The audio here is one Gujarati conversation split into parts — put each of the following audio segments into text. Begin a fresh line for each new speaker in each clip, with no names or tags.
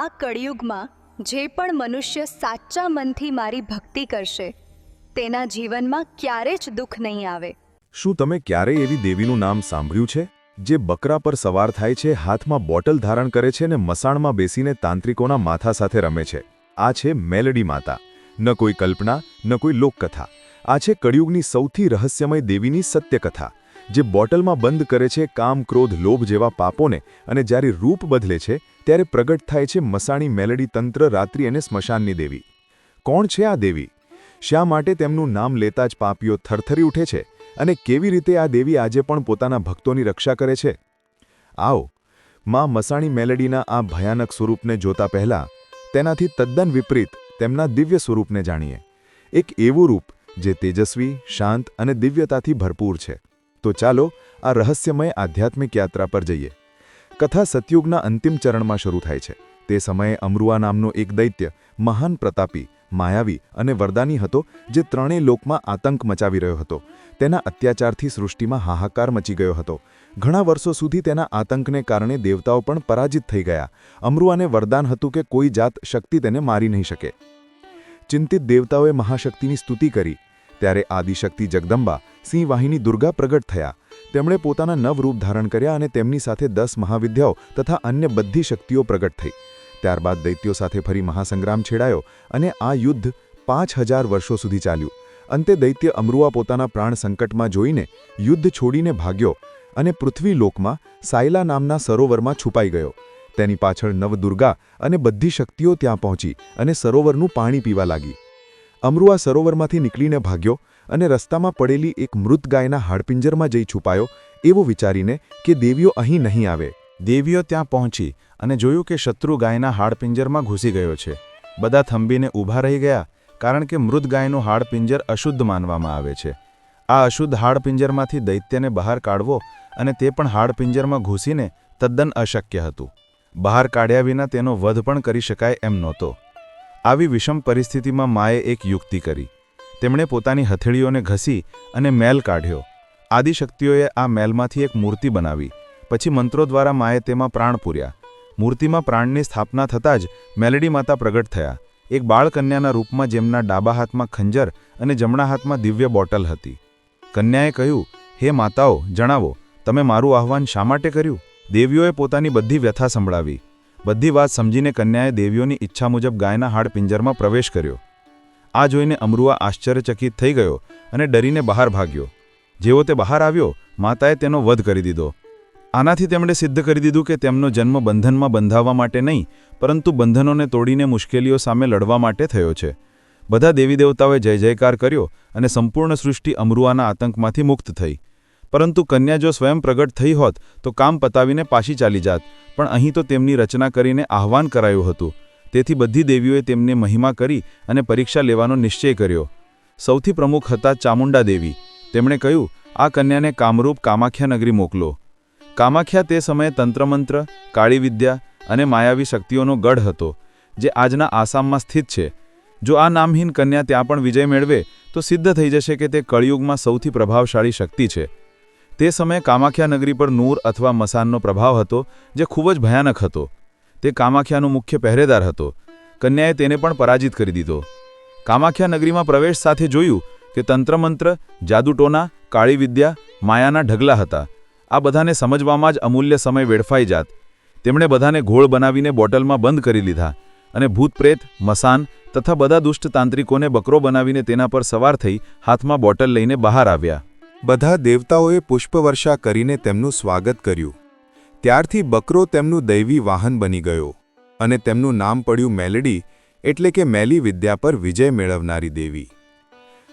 આ કળિયુગમાં જે પણ મનુષ્ય સાચા મનથી મારી ભક્તિ કરશે, તેના જીવનમાં ક્યારે જ દુઃખ નહીં આવે.
શું તમે ક્યારેય એવી દેવીનું નામ સાંભળ્યું છે, જે બકરા પર સવાર થાય છે, હાથમાં બોટલ ધારણ કરે છે અને મસાણમાં બેસીને તાંત્રિકોના માથા સાથે રમે છે? આ છે મેલડી માતા. ન કોઈ કલ્પના, ન કોઈ લોકકથા. આ છે કળિયુગની સૌથી રહસ્યમય દેવીની સત્યકથા. જે બોટલમાં બંધ કરે છે કામ, ક્રોધ, લોભ જેવા પાપોને અને જ્યારે રૂપ બદલે છે, ત્યારે પ્રગટ થાય છે મસાણી મેલડી તંત્ર રાત્રિ અને સ્મશાનની દેવી. કોણ છે આ દેવી? શા માટે તેમનું નામ લેતા જ પાપીઓ થરથરી ઉઠે છે? અને કેવી રીતે આ દેવી આજે પણ પોતાના ભક્તોની રક્ષા કરે છે? આવો, માં મસાણી મેલડીના આ ભયાનક સ્વરૂપને જોતા પહેલા, તેનાથી તદ્દન વિપરીત તેમના દિવ્ય સ્વરૂપને જાણીએ. એક એવું રૂપ, જે તેજસ્વી, શાંત અને દિવ્યતાથી ભરપૂર છે. તો ચાલો આ રહસ્યમય આધ્યાત્મિક યાત્રા પર જઈએ. કથા સતયુગના અંતિમ ચરણમાં શરૂ થાય છે. તે સમયે અમરુઆ નામનો એક દૈત્ય, મહાન પ્રતાપી, માયાવી અને વરદાની હતો જે ત્રણેય લોકમાં આતંક મચાવી રહ્યો હતો. તેના અત્યાચારથી સૃષ્ટિમાં હાહાકાર મચી ગયો હતો. ઘણા વર્ષો સુધી તેના આતંકને કારણે દેવતાઓ પણ પરાજિત થઈ ગયા. અમરુઆને વરદાન હતું કે કોઈ જાત શક્તિ તેને મારી નહીં શકે. ચિંતિત દેવતાઓએ મહાશક્તિની સ્તુતિ કરી. ત્યારે આદિશક્તિ જગદંબા સિંહવાહિની દુર્ગા પ્રગટ થયા. તેમણે પોતાના નવ રૂપ ધારણ કર્યા અને તેમની સાથે દસ મહાવિદ્યાઓ તથા અન્ય બધી શક્તિઓ પ્રગટ થઈ. ત્યારબાદ દૈત્યો સાથે ફરી મહાસંગ્રામ છેડાયો અને આ યુદ્ધ પાંચ વર્ષો સુધી ચાલ્યું. અંતે દૈત્ય અમરુઆ પોતાના પ્રાણ સંકટમાં જોઈને યુદ્ધ છોડીને ભાગ્યો અને પૃથ્વીલોકમાં સાયલા નામના સરોવરમાં છુપાઈ ગયો. તેની પાછળ નવદુર્ગા અને બધી શક્તિઓ ત્યાં પહોંચી અને સરોવરનું પાણી પીવા લાગી. અમરુઆ સરોવરમાંથી નીકળીને ભાગ્યો અને રસ્તામાં પડેલી એક મૃત ગાયના હાડપિંજરમાં જઈ છુપાયો એવો વિચારીને કે દેવીઓ અહીં નહીં આવે.
દેવીઓ ત્યાં પહોંચી અને જોયું કે શત્રુ ગાયના હાડપિંજરમાં ઘૂસી ગયો છે. બધા થંભીને ઊભા રહી ગયા કારણ કે મૃત ગાયનું હાડપિંજર અશુદ્ધ માનવામાં આવે છે. આ અશુદ્ધ હાડપિંજરમાંથી દૈત્યને બહાર કાઢવો અને તે પણ હાડપિંજરમાં ઘૂસીને તદ્દન અશક્ય હતું. બહાર કાઢ્યા વિના તેનો વધ પણ કરી શકાય એમ નહોતો. આવી વિષમ પરિસ્થિતિમાં માએ એક યુક્તિ કરી. તેમણે પોતાની હથેળીઓને ઘસી અને મેલ કાઢ્યો. આદિશક્તિઓએ આ મેલમાંથી એક મૂર્તિ બનાવી. પછી મંત્રો દ્વારા માએ તેમાં પ્રાણ પૂર્યા. મૂર્તિમાં પ્રાણની સ્થાપના થતાં જ મેલડી માતા પ્રગટ થયા. એક બાળકન્યાના રૂપમાં જેમના ડાબા હાથમાં ખંજર અને જમણા હાથમાં દિવ્ય બોટલ હતી. કન્યાએ કહ્યું, હે માતાઓ, જણાવો, તમે મારું આહવાન શા માટે કર્યું? દેવીઓએ પોતાની બધી વ્યથા સંભળાવી. બધી વાત સમજીને કન્યાએ દેવીઓની ઈચ્છા મુજબ ગાયના હાડ પિંજરમાં પ્રવેશ કર્યો. આ જોઈને અમરુઆ આશ્ચર્યચકિત થઈ ગયો અને ડરીને બહાર ભાગ્યો. જેવો તે બહાર આવ્યો, માતાએ તેનો વધ કરી દીધો. આનાથી તેમણે સિદ્ધ કરી દીધું કે તેમનો જન્મ બંધનમાં બંધાવવા માટે નહીં, પરંતુ બંધનોને તોડીને મુશ્કેલીઓ સામે લડવા માટે થયો છે. બધા દેવી દેવતાઓએ જય જયકાર કર્યો અને સંપૂર્ણ સૃષ્ટિ અમરુઆના આતંકમાંથી મુક્ત થઈ. પરંતુ કન્યા જો સ્વયં પ્રગટ થઈ હોત, તો કામ પતાવીને પાછી ચાલી જાત, પણ અહીં તો તેમની રચના કરીને આહવાન કરાયું હતું. તેથી બધી દેવીઓએ તેમને મહિમા કરી અને પરીક્ષા લેવાનો નિશ્ચય કર્યો. સૌથી પ્રમુખ હતા ચામુંડા દેવી. તેમણે કહ્યું, આ કન્યાને કામરૂપ કામાખ્યા નગરી મોકલો. કામાખ્યા તે સમયે તંત્રમંત્ર, કાળી વિદ્યા અને માયાવી શક્તિઓનો ગઢ હતો, જે આજના આસામમાં સ્થિત છે. જો આ નામહીન કન્યા ત્યાં પણ વિજય મેળવે, તો સિદ્ધ થઈ જશે કે તે કળિયુગમાં સૌથી પ્રભાવશાળી શક્તિ છે. તે સમયે કામાખ્યા નગરી પર નૂર અથવા મસાનનો પ્રભાવ હતો, જે ખૂબ જ ભયાનક હતો. તે કામાખ્યાનો મુખ્ય પહેરેદાર હતો. કન્યાએ તેને પણ પરાજિત કરી દીધો. કામાખ્યા નગરીમાં પ્રવેશ સાથે જોયું કે તંત્રમંત્ર, જાદુટોના, કાળી વિદ્યા, માયાના ઢગલા હતા. આ બધાને સમજવામાં જ અમૂલ્ય સમય વેડફાઈ જાત. તેમણે બધાને ઘોળ બનાવીને બોટલમાં બંધ કરી લીધા અને ભૂતપ્રેત મસાન તથા બધા દુષ્ટ તાંત્રિકોને બકરો બનાવીને તેના પર સવાર થઈ હાથમાં બોટલ લઈને બહાર આવ્યા.
બધા દેવતાઓએ પુષ્પવર્ષા કરીને તેમનું સ્વાગત કર્યું. ત્યારથી બકરો તેમનું દૈવી વાહન બની ગયો અને તેમનું નામ પડ્યું મેલડી એટલે કે મેલી વિદ્યા પર વિજય મેળવનારી દેવી.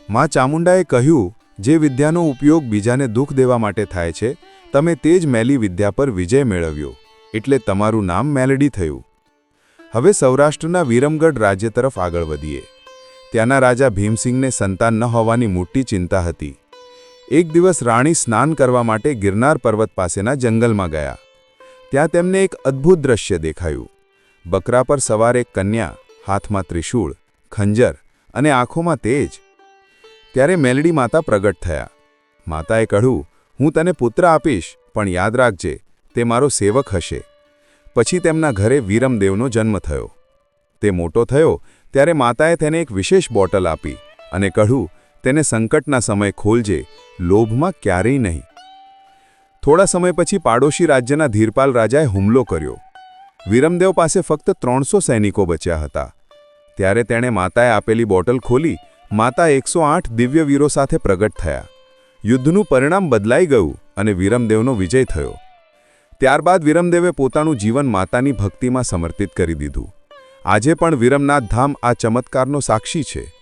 મા ચામુંડાએ કહ્યું, જે વિદ્યાનો ઉપયોગ બીજાને દુઃખ દેવા માટે થાય છે, તમે તે જ મેલી વિદ્યા પર વિજય મેળવ્યો, એટલે તમારું નામ મેલડી થયું. હવે સૌરાષ્ટ્રના વિરમગઢ રાજ્ય તરફ આગળ વધીએ. ત્યાંના રાજા ભીમસિંહને સંતાન ન હોવાની મોટી ચિંતા હતી. એક દિવસ રાણી સ્નાન કરવા માટે ગિરનાર પર્વત પાસેના જંગલમાં ગયા. ત્યાં તેમને એક અદ્ભુત દ્રશ્ય દેખાયું. બકરા પર સવાર એક કન્યા, હાથમાં ત્રિશૂળ, ખંજર અને આંખોમાં તેજ. ત્યારે મેલડી માતા પ્રગટ થયા. માતાએ કહ્યું, હું તને પુત્ર આપીશ, પણ યાદ રાખજે, તે મારો સેવક હશે. પછી તેમના ઘરે વીરમદેવનો જન્મ થયો. તે મોટો થયો, ત્યારે માતાએ તેને એક વિશેષ બોટલ આપી અને કહ્યું, તેને સંકટના સમય ખોલજે, લોભમાં ક્યારેય નહીં. થોડા સમય પછી પાડોશી રાજ્યના ધીરપાલ રાજાએ હુમલો કર્યો. વિરમદેવ પાસે ફક્ત ત્રણસો સૈનિકો બચ્યા હતા. ત્યારે તેણે માતાએ આપેલી બોટલ ખોલી, માતા એકસો આઠ દિવ્ય વીરો સાથે પ્રગટ થયા. યુદ્ધનું પરિણામ બદલાઈ ગયું અને વીરમદેવનો વિજય થયો. ત્યારબાદ વીરમદેવે પોતાનું જીવન માતાની ભક્તિમાં સમર્પિત કરી દીધું. આજે પણ વિરમનાથ ધામ આ ચમત્કારનો સાક્ષી છે.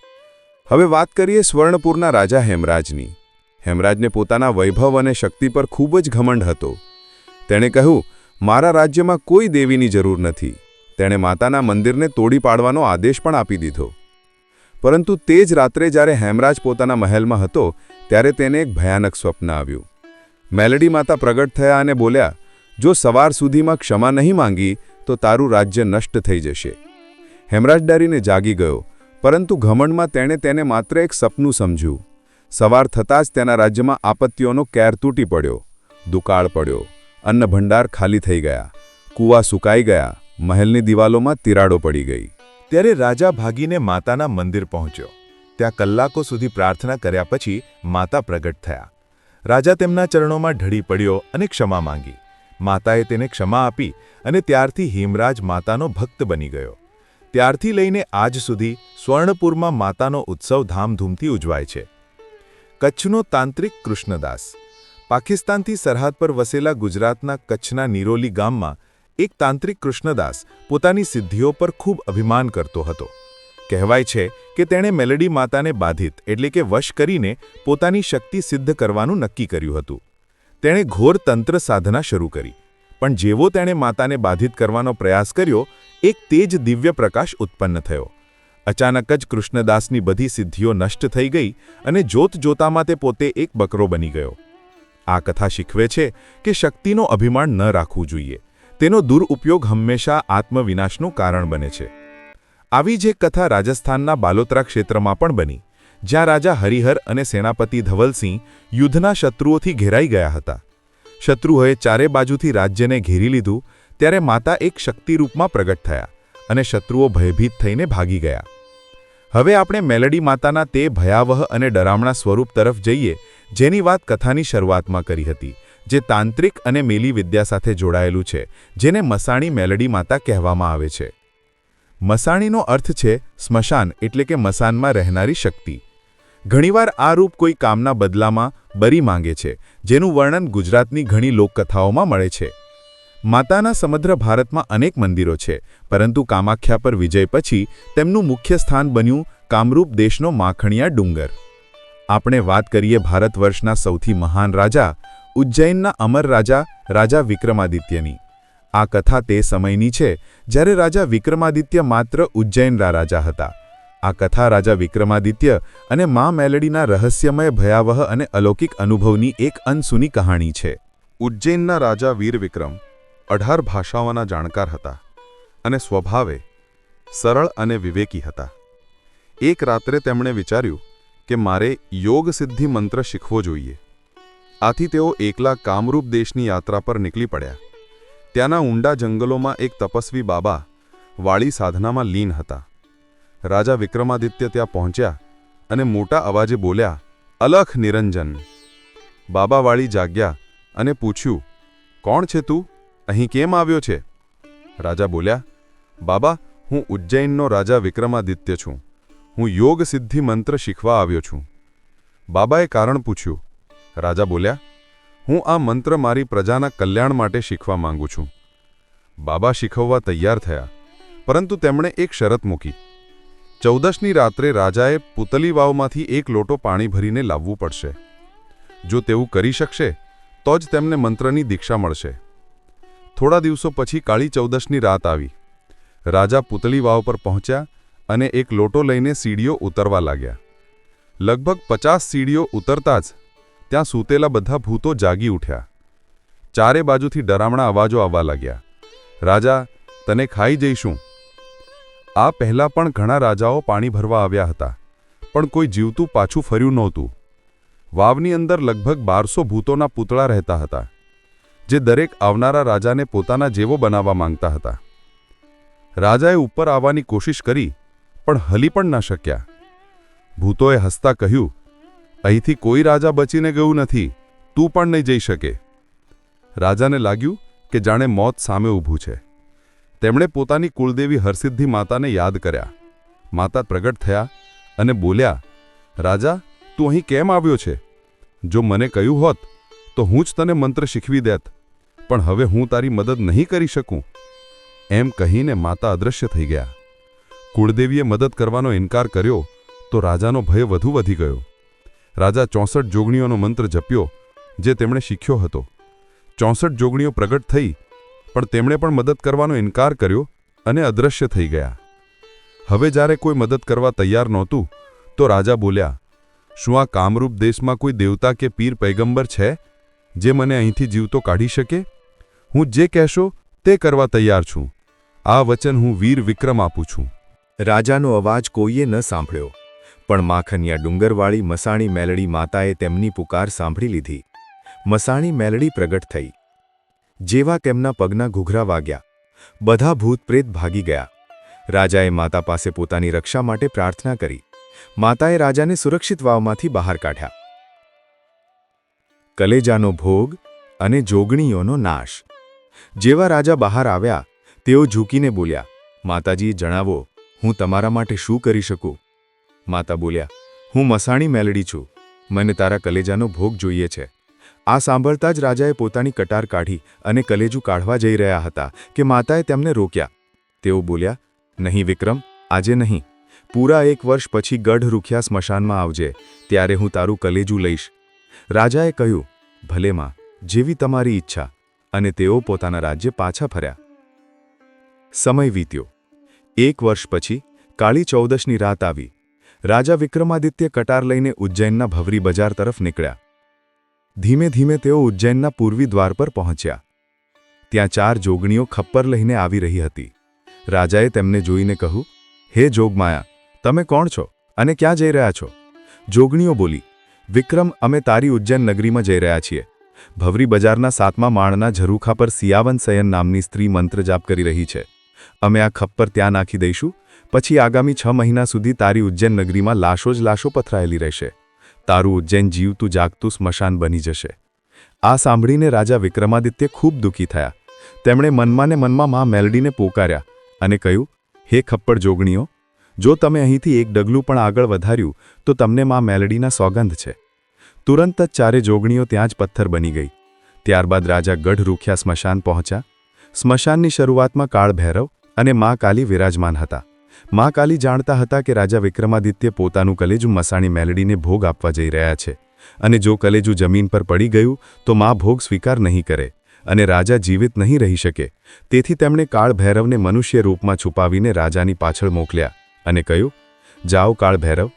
હવે વાત કરીએ સ્વર્ણપુરના રાજા હેમરાજની. હેમરાજને પોતાના વૈભવ અને શક્તિ પર ખૂબ જ ઘમંડ હતો. તેણે કહ્યું, મારા રાજ્યમાં કોઈ દેવીની જરૂર નથી. તેણે માતાના મંદિરને તોડી પાડવાનો આદેશ પણ આપી દીધો. પરંતુ તે જ રાત્રે જ્યારે હેમરાજ પોતાના મહેલમાં હતો, ત્યારે તેને એક ભયાનક સ્વપ્ન આવ્યું. મેલડી માતા પ્રગટ થયા અને બોલ્યા, જો સવાર સુધીમાં ક્ષમા નહીં માંગી, તો તારું રાજ્ય નષ્ટ થઈ જશે. હેમરાજ ડરીને જાગી ગયો, પરંતુ ઘમંડમાં તેણે તેને માત્ર એક સપનું સમજ્યું. સવાર થતાં જ તેના રાજ્યમાં આપત્તિઓનો કેર તૂટી પડ્યો. દુકાળ પડ્યો. અન્ન ભંડાર ખાલી થઈ ગયા. કૂવા સુકાઈ ગયા. મહેલની દિવાલોમાં તિરાડો પડી ગઈ. ત્યારે રાજા ભાગીને માતાના મંદિર પહોંચ્યો. ત્યાં કલાકો સુધી પ્રાર્થના કર્યા પછી માતા પ્રગટ થયા. રાજા તેમના ચરણોમાં ઢળી પડ્યો અને ક્ષમા માંગી. માતાએ તેને ક્ષમા આપી અને ત્યારથી હિમરાજ માતાનો ભક્ત બની ગયો. ત્યારથી લઈને આજ સુધી સ્વર્ણપુરમાં માતાનો ઉત્સવ ધામધૂમથી ઉજવાય છે. કચ્છનો તાંત્રિક કૃષ્ણદાસ. પાકિસ્તાનથી સરહદ પર વસેલા ગુજરાતના કચ્છના નિરોલી ગામમાં એક તાંત્રિક કૃષ્ણદાસ પોતાની સિદ્ધિઓ પર ખૂબ અભિમાન કરતો હતો. કહેવાય છે કે તેણે મેલડી માતાને બાધિત એટલે કે વશ કરીને પોતાની શક્તિ સિદ્ધ કરવાનું નક્કી કર્યું હતું. તેણે ઘોર તંત્ર સાધના શરૂ કરી. પણ જેવો તેણે માતાને બાધિત કરવાનો પ્રયાસ કર્યો, એક તેજ દિવ્ય પ્રકાશ ઉત્પન્ન થયો. અચાનક જ કૃષ્ણદાસની બધી સિદ્ધિઓ નષ્ટ થઈ ગઈ અને જોત જોતામાં તે પોતે એક બકરો બની ગયો. આ કથા શીખવે છે કે શક્તિનો અભિમાન ન રાખવું જોઈએ. તેનો દુરુપયોગ હંમેશા આત્મવિનાશનું કારણ બને છે. આવી જ એક કથા રાજસ્થાનના બાલોતરા ક્ષેત્રમાં પણ બની, જ્યાં રાજા હરિહર અને સેનાપતિ ધવલસિંહ યુદ્ધના શત્રુઓથી ઘેરાઈ ગયા હતા. શત્રુઓએ ચારે બાજુથી રાજ્યને ઘેરી લીધું, ત્યારે માતા એક શક્તિરૂપમાં પ્રગટ થયા અને શત્રુઓ ભયભીત થઈને ભાગી ગયા. હવે આપણે મેલડી માતાના તે ભયાવહ અને ડરામણા સ્વરૂપ તરફ જઈએ, જેની વાત કથાની શરૂઆતમાં કરી હતી, જે તાંત્રિક અને મેલી વિદ્યા સાથે જોડાયેલું છે, જેને મસાણી મેલડી માતા કહેવામાં આવે છે. મસાણીનો અર્થ છે સ્મશાન, એટલે કે મસાનમાં રહેનારી શક્તિ. ઘણીવાર આ રૂપ કોઈ કામના બદલામાં બરી માંગે છે, જેનું વર્ણન ગુજરાતની ઘણી લોકકથાઓમાં મળે છે. માતાના સમગ્ર ભારતમાં અનેક મંદિરો છે, પરંતુ કામાખ્યા પર વિજય પછી તેમનું મુખ્ય સ્થાન બન્યું કામરૂપ દેશનો માખણિયા ડુંગર. આપણે વાત કરીએ ભારત વર્ષના સૌથી મહાન રાજા, ઉજ્જૈનના અમર રાજા રાજા વિક્રમાદિત્યની. આ કથા તે સમયની છે, જ્યારે રાજા વિક્રમાદિત્ય માત્ર ઉજ્જૈનના રાજા હતા. આ કથા રાજા વિક્રમાદિત્ય અને મા મેલડીના રહસ્યમય ભયાવહ અને અલૌકિક અનુભવની એક અનસુની કહાણી છે. ઉજ્જૈનના રાજા વીર વિક્રમ અઢાર ભાષાઓના જાણકાર હતા અને સ્વભાવે સરળ અને વિવેકી હતા. એક રાત્રે તેમણે વિચાર્યું કે મારે યોગ સિદ્ધિ મંત્ર શીખવો જોઈએ. આથી તેઓ એકલા કામરૂપ દેશની યાત્રા પર નીકળી પડ્યા. ત્યાંના ઊંડા જંગલોમાં એક તપસ્વી બાબા વાળી સાધનામાં લીન હતા. રાજા વિક્રમાદિત્ય ત્યાં પહોંચ્યા અને મોટા અવાજે બોલ્યા, અલખ નિરંજન. બાબાવાળી જાગ્યા અને પૂછ્યું, કોણ છે તું? અહીં કેમ આવ્યો છે? રાજા બોલ્યા, બાબા, હું ઉજ્જૈનનો રાજા વિક્રમાદિત્ય છું. હું યોગ સિદ્ધિ મંત્ર શીખવા આવ્યો છું. બાબાએ કારણ પૂછ્યું. રાજા બોલ્યા, હું આ મંત્ર મારી પ્રજાના કલ્યાણ માટે શીખવા માંગુ છું. બાબા શીખવવા તૈયાર થયા, પરંતુ તેમણે એક શરત મૂકી. ચૌદશની રાત્રે રાજાએ પુતલી વાવમાંથી એક લોટો પાણી ભરીને લાવવું પડશે. જો તેવું કરી શકશે, તો જ તેમને મંત્રની દીક્ષા મળશે. થોડા દિવસો પછી કાળી ચૌદશની રાત આવી. રાજા પુતળી વાવ પર પહોંચ્યા અને એક લોટો લઈને સીડીઓ ઉતરવા લાગ્યા. લગભગ પચાસ સીડીઓ ઉતરતા જ ત્યાં સૂતેલા બધા ભૂતો જાગી ઉઠ્યા. ચારે બાજુથી ડરામણા અવાજો આવવા લાગ્યા. રાજા, તને ખાઈ જઈશું. આ પહેલાં પણ ઘણા રાજાઓ પાણી ભરવા આવ્યા હતા, પણ કોઈ જીવતું પાછું ફર્યું નહોતું. વાવની અંદર લગભગ બારસો ભૂતોના પૂતળા રહેતા હતા.
જે દરેક આવનારા રાજાને પોતાના જેવો બનાવવા માંગતા હતા. રાજાએ ઉપર આવવાની કોશિશ કરી, પણ હલી પણ ન શક્યા. ભૂતોએ હસતા કહ્યું, અહીંથી કોઈ રાજા બચીને ગયું નથી, તું પણ નહીં જઈ શકે. રાજાને લાગ્યું કે જાણે મોત સામે ઊભું છે. તેમણે પોતાની કુળદેવી હરસિદ્ધિ માતાને યાદ કર્યા. માતા પ્રગટ થયા અને બોલ્યા, રાજા, તું અહીં કેમ આવ્યો છે? જો મને કહ્યું હોત, તો હું જ તને મંત્ર શીખવી દેત. પણ હવે હું તારી મદદ નહીં કરી શકું. એમ કહીને માતા અદૃશ્ય થઈ ગયા. કુળદેવીએ મદદ કરવાનો ઇનકાર કર્યો તો રાજાનો ભય વધુ વધી ગયો. રાજા ચોસઠ જોગણીઓનો મંત્ર જપ્યો, જે તેમણે શીખ્યો હતો. ચોસઠ જોગણીઓ પ્રગટ થઈ, પણ તેમણે પણ મદદ કરવાનો ઇનકાર કર્યો અને અદૃશ્ય થઈ ગયા. હવે જ્યારે કોઈ મદદ કરવા તૈયાર નહોતું, તો રાજા બોલ્યા, શું આ કામરૂપ દેશમાં કોઈ દેવતા કે પીર પૈગંબર છે, જે મને અહીંથી જીવતો કાઢી શકે? હું જે કહેશો તે કરવા તૈયાર છું. આ વચન હું વીર વિક્રમ આપું છું.
રાજાનો અવાજ કોઈએ ન સાંભળ્યો, પણ માખનિયા ડુંગરવાળી મસાણી મેલડી માતાએ તેમની પુકાર સાંભળી લીધી. મસાણી મેલડી પ્રગટ થઈ. જેવા તેમના પગના ઘૂઘરા વાગ્યા, બધા ભૂતપ્રેત ભાગી ગયા. રાજાએ માતા પાસે પોતાની રક્ષા માટે પ્રાર્થના કરી. માતાએ રાજાને સુરક્ષિત વાવમાંથી બહાર કાઢ્યા. કલેજાનો ભોગ અને જોગણીઓનો નાશ. જેવા રાજા બહાર આવ્યા, તેઓ ઝૂકીને બોલ્યા, માતાજી, જણાવો, હું તમારા માટે શું કરી શકું? માતા બોલ્યા, હું મસાણી મેલડી છું. મને તારા કલેજાનો ભોગ જોઈએ છે. આ સાંભળતા જ રાજાએ પોતાની કટાર કાઢી અને કલેજું કાઢવા જઈ રહ્યા હતા કે માતાએ તેમને રોક્યા. તેઓ બોલ્યા, નહીં વિક્રમ, આજે નહીં. પૂરા એક વર્ષ પછી ગઢ રૂખ્યા સ્મશાનમાં આવજે, ત્યારે હું તારું કલેજું લઈશ. રાજાએ કહ્યું, ભલે માં, જેવી તમારી ઈચ્છા. અને તેઓ પોતાના રાજ્ય પાછા ફર્યા. સમય વીત્યો. એક વર્ષ પછી કાળી ચૌદશની રાત આવી. રાજા વિક્રમાદિત્ય કટાર લઈને ઉજ્જૈનના ભવરી બજાર તરફ નીકળ્યા. ધીમે ધીમે તેઓ ઉજ્જૈનના પૂર્વી દ્વાર પર પહોંચ્યા. ત્યાં ચાર જોગણીઓ ખપ્પર લઈને આવી રહી હતી. રાજાએ તેમને જોઈને કહ્યું, હે જોગમાયા, તમે કોણ છો અને ક્યાં જઈ રહ્યા છો? જોગણીઓ બોલી, વિક્રમ, અમે તારી ઉજ્જૈન નગરીમાં જઈ રહ્યા છીએ. ભવરી બજારના સાતમા માળના ઝરૂખા પર સિયાવન સયન નામની સ્ત્રી મંત્ર જાપ કરી રહી છે. અમે આ ખપ્પર ત્યાં નાખી દઈશું, પછી આગામી છ મહિના સુધી તારી ઉજ્જૈન નગરીમાં લાશો જ લાશો પથરાયેલી રહેશે. તારું ઉજ્જૈન જીવતું જાગતું સ્મશાન બની જશે. આ સાંભળીને રાજા વિક્રમાદિત્ય ખૂબ દુઃખી થયા. તેમણે મનમાં ને મનમાં મા મેલડીને પોકાર્યા અને કહ્યું, હે ખપ્પડ જોગણીઓ, જો તમે અહીંથી એક ડગલું પણ આગળ વધાર્યું, તો તમને મા મેલડીના સોગંધ છે. તુરંત જ ચારે જોગણીઓ ત્યાં જ પથ્થર બની ગઈ. ત્યારબાદ રાજા ગઢ રૂખ્યા સ્મશાન પહોંચ્યા. સ્મશાનની શરૂઆતમાં કાળ ભૈરવ અને મા કાલી વિરાજમાન હતા. મા કાલી જાણતા હતા કે રાજા વિક્રમાદિત્ય પોતાનું કલેજું મસાણી મેલડીને ભોગ આપવા જઈ રહ્યા છે અને જો કલેજું જમીન પર પડી ગયું, તો મા ભોગ સ્વીકાર નહીં કરે અને રાજા જીવિત નહીં રહી શકે. તેથી તેમણે કાળ ભૈરવને મનુષ્ય રૂપમાં છુપાવીને રાજાની પાછળ મોકલ્યા અને કહ્યું, જાઓ કાળ ભૈરવ,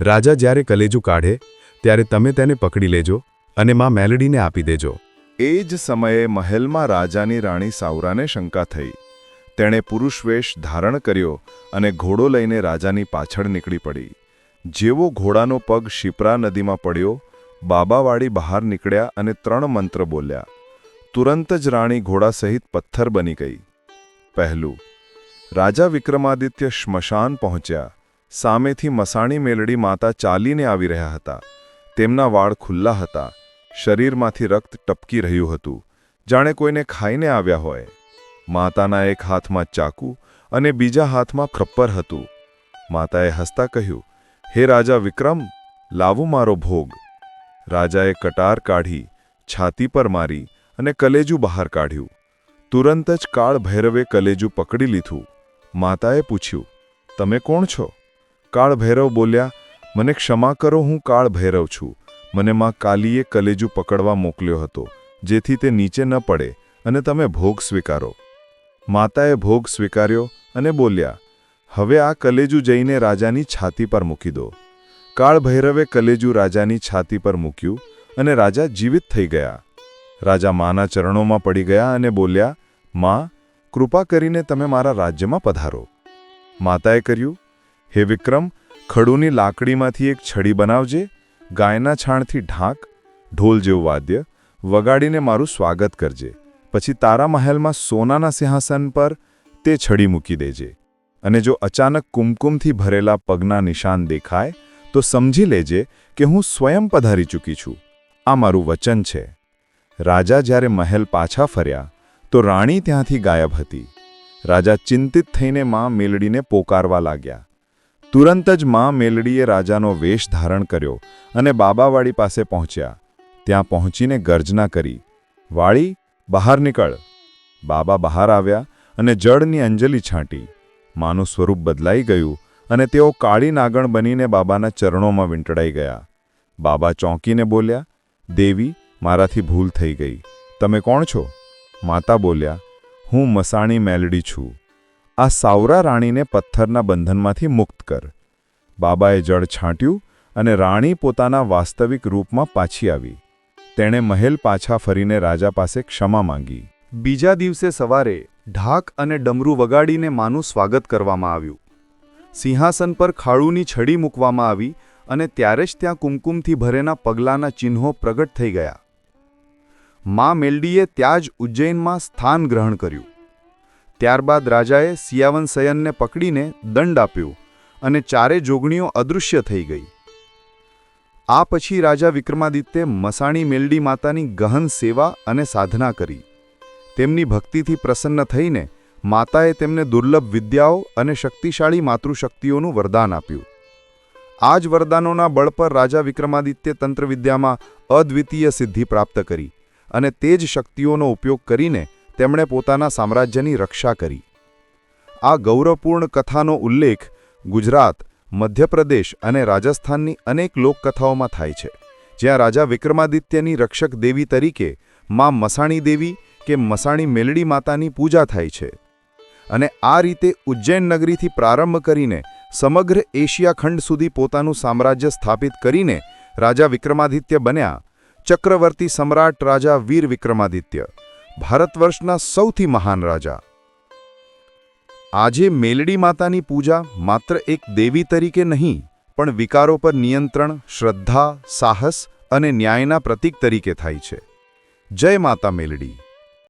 રાજા જ્યારે કલેજું કાઢે ત્યારે તમે તેને પકડી લેજો અને માં મેલડીને આપી દેજો.
એ જ સમયે મહેલમાં રાજાની રાણી સાવરાને શંકા થઈ. તેણે પુરુષવેશ ધારણ કર્યો અને ઘોડો લઈને રાજાની પાછળ નીકળી પડી. જેવો ઘોડાનો પગ શિપ્રા નદીમાં પડ્યો, બાબાવાડી બહાર નીકળ્યા અને ત્રણ મંત્ર બોલ્યા. તુરંત જ રાણી ઘોડા સહિત પથ્થર બની ગઈ. પહેલું, રાજા વિક્રમાદિત્ય શ્મશાન પહોંચ્યા. સામેથી મસાણી મેલડી માતા ચાલીને આવી રહ્યા હતા. તેમના વાળ ખુલ્લા હતા. શરીરમાંથી રક્ત ટપકી રહ્યું હતું. જાણે કોઈને ખાઈને આવ્યા હોય. માતાના એક હાથમાં ચાકુ અને બીજા હાથમાં ખપ્પર હતું. માતાએ હસતા કહ્યું, હે રાજા વિક્રમ, લાવું મારો ભોગ. રાજાએ કટાર કાઢી, છાતી પર મારી અને કલેજું બહાર કાઢ્યું. તુરંત જ કાળ ભૈરવે કલેજું પકડી લીધું. માતાએ પૂછ્યું, તમે કોણ છો? કાળ ભૈરવ બોલ્યા મને ક્ષમા કરો, હું કાળ ભૈરવ છું. મને માં કાલીએ કલેજું પકડવા મોકલ્યો હતો, જેથી તે નીચે ન પડે અને તમે ભોગ સ્વીકારો. માતાએ ભોગ સ્વીકાર્યો અને બોલ્યા, હવે આ કલેજુ જઈને રાજાની છાતી પર મૂકી દો. કાળ ભૈરવે કલેજું રાજાની છાતી પર મૂક્યું અને રાજા જીવિત થઈ ગયા. રાજા માના ચરણોમાં પડી ગયા અને બોલ્યા, માં, કૃપા કરીને તમે મારા રાજ્યમાં પધારો. માતાએ કર્યું, હે વિક્રમ ખડુની લાકડીમાંથી એક છડી બનાવજે, ગાયના છાણથી ઢાંક, ઢોલ જેવું વાદ્ય
વગાડીને મારું સ્વાગત કરજે. પછી તારા મહેલમાં સોનાના સિંહાસન પર તે છડી મૂકી દેજે. અને જો અચાનક કુમકુમથી ભરેલા પગના નિશાન દેખાય, તો સમજી લેજે કે હું સ્વયં પધારી ચૂકી છું. આ મારું વચન છે. રાજા જ્યારે મહેલ પાછા ફર્યા, તો રાણી ત્યાંથી ગાયબ હતી. રાજા ચિંતિત થઈને માં મેલડીને પોકારવા લાગ્યા. તુરંત જ માં મેલડીએ રાજાનો વેશ ધારણ કર્યો અને બાબાવાડી પાસે પહોંચ્યા. ત્યાં પહોંચીને ગર્જના કરી, વાળી, બહાર નીકળ. બાબા બહાર આવ્યા અને જળની અંજલિ છાંટી. માનું સ્વરૂપ બદલાઈ ગયું અને તેઓ કાળી નાગણ બનીને બાબાના ચરણોમાં વીંટળાઈ ગયા. બાબા ચોંકીને બોલ્યા, દેવી, મારાથી ભૂલ થઈ ગઈ. તમે કોણ છો? માતા બોલ્યા, હું મસાણી મેલડી છું. આ સાવરા રાણીને પથ્થરના બંધનમાંથી મુક્ત કર. બાબાએ જળ છાંટ્યું અને રાણી પોતાના વાસ્તવિક રૂપમાં પાછી આવી. તેણે મહેલ પાછા ફરીને રાજા પાસે ક્ષમા માંગી.
બીજા દિવસે સવારે ઢાક અને ડમરું વગાડીને માનું સ્વાગત કરવામાં આવ્યું. સિંહાસન પર ખાડુની છડી મૂકવામાં આવી અને ત્યારે જ ત્યાં કુમકુમથી ભરેના પગલાંના ચિહ્નો પ્રગટ થઈ ગયા. મા મેલડીએ ત્યાં જ ઉજ્જૈનમાં સ્થાન ગ્રહણ કર્યું. ત્યારબાદ રાજાએ સિયાવન સયનને પકડીને દંડ આપ્યો અને ચારે જોગણીઓ અદૃશ્ય થઈ ગઈ. આ પછી રાજા વિક્રમાદિત્યે મસાણી મેલડી માતાની ગહન સેવા અને સાધના કરી. તેમની ભક્તિથી પ્રસન્ન થઈને માતાએ તેમને દુર્લભ વિદ્યાઓ અને શક્તિશાળી માતૃશક્તિઓનું વરદાન આપ્યું. આ જ વરદાનોના બળ પર રાજા વિક્રમાદિત્ય તંત્રવિદ્યામાં અદ્વિતીય સિદ્ધિ પ્રાપ્ત કરી અને તે જ શક્તિઓનો ઉપયોગ કરીને તેમણે પોતાના સામ્રાજ્યની રક્ષા કરી. આ ગૌરવપૂર્ણ કથાનો ઉલ્લેખ ગુજરાત, મધ્યપ્રદેશ અને રાજસ્થાનની અનેક લોકકથાઓમાં થાય છે, જ્યાં રાજા વિક્રમાદિત્યની રક્ષક દેવી તરીકે માં મસાણી દેવી કે મસાણી મેલડી માતાની પૂજા થાય છે. અને આ રીતે ઉજ્જૈન નગરીથી પ્રારંભ કરીને સમગ્ર એશિયા ખંડ સુધી પોતાનું સામ્રાજ્ય સ્થાપિત કરીને રાજા વિક્રમાદિત્ય બન્યા ચક્રવર્તી સમ્રાટ રાજા વીર વિક્રમાદિત્ય. ભારતવર્ષના સૌથી મહાન રાજા. આજે મેલડી માતાની પૂજા માત્ર એક દેવી તરીકે નહીં, પણ વિકારો પર નિયંત્રણ, શ્રદ્ધા, સાહસ અને ન્યાયના પ્રતીક તરીકે થાય છે. જય માતા મેલડી.